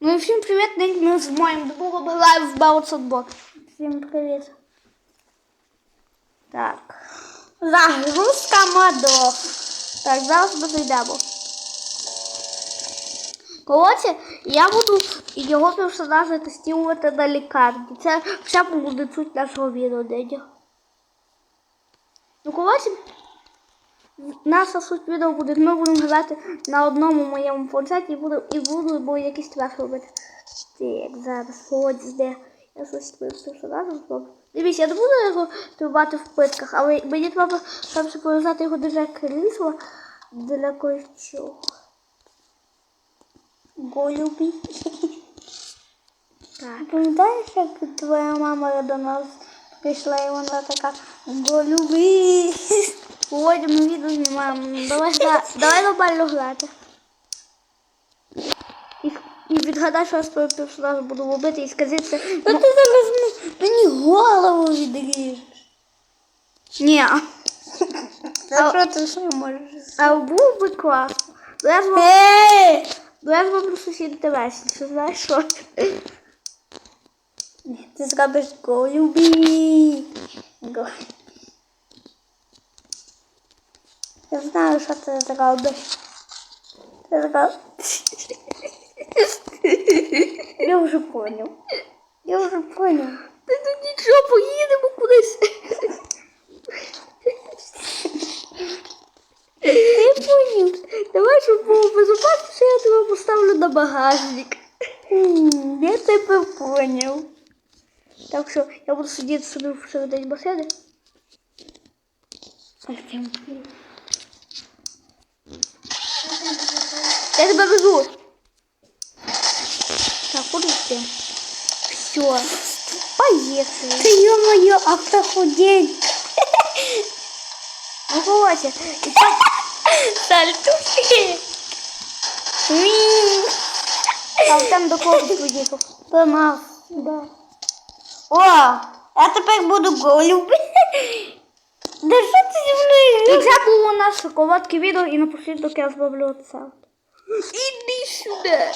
Ну і всім привіт, нині ми з моїм другом граємо в Баутсотбок. Всім привіт. Так. Загрузка модов. Так, зараз ми зайдемо. Коротше, я буду його персонажа тестувати на лікарні. Це все буде суть нашого відео, нині. Ну, коротше, наша суть відео буде, ми будемо грати на одному моєму планшеті і буду, і буду бо якийсь треш робити. Так, зараз ось де. Я щось персонажем зроблю. Дивіться, я не буду його тримати в питках, але мені треба там ще пов'язати його дуже крісло для кольчуг. Голубі. Так. Пам'ятаєш, як твоя мама до нас прийшла і вона така голубі. Сьогодні ми відео знімаємо. Давай, давай нормально грати. І, і відгадай, що я з твоїм персонажем буду робити і скажи це. Та ти зараз мені голову відріжеш. Ні. Та що ти що можеш? А був би класно. Я зроблю, Ей! я щось інтересніше, знаєш що? Ти зробиш голубі. Го- Я знаю, що ти зробиш. Ти зробиш. Я вже поняв. Я вже поняв. Ти тут нічого, поїдемо кудись. Ти поняв? Давай, щоб було безопасніше, я тебе поставлю на багажник. Я тебе поняв. Так що я буду сидіти собі всередині машини. Я тебе везу. Так, куди йти? Все. Поїхали. Ти ё-моё, автохудень. Ну, короче, і так, Сальтухи. а там до кого ти поїхав? До нас. Да. О, я тепер буду голуб. Да що ти зі мною? І це було наше коротке відео, і напослідок я зроблю це. İndi üstüne.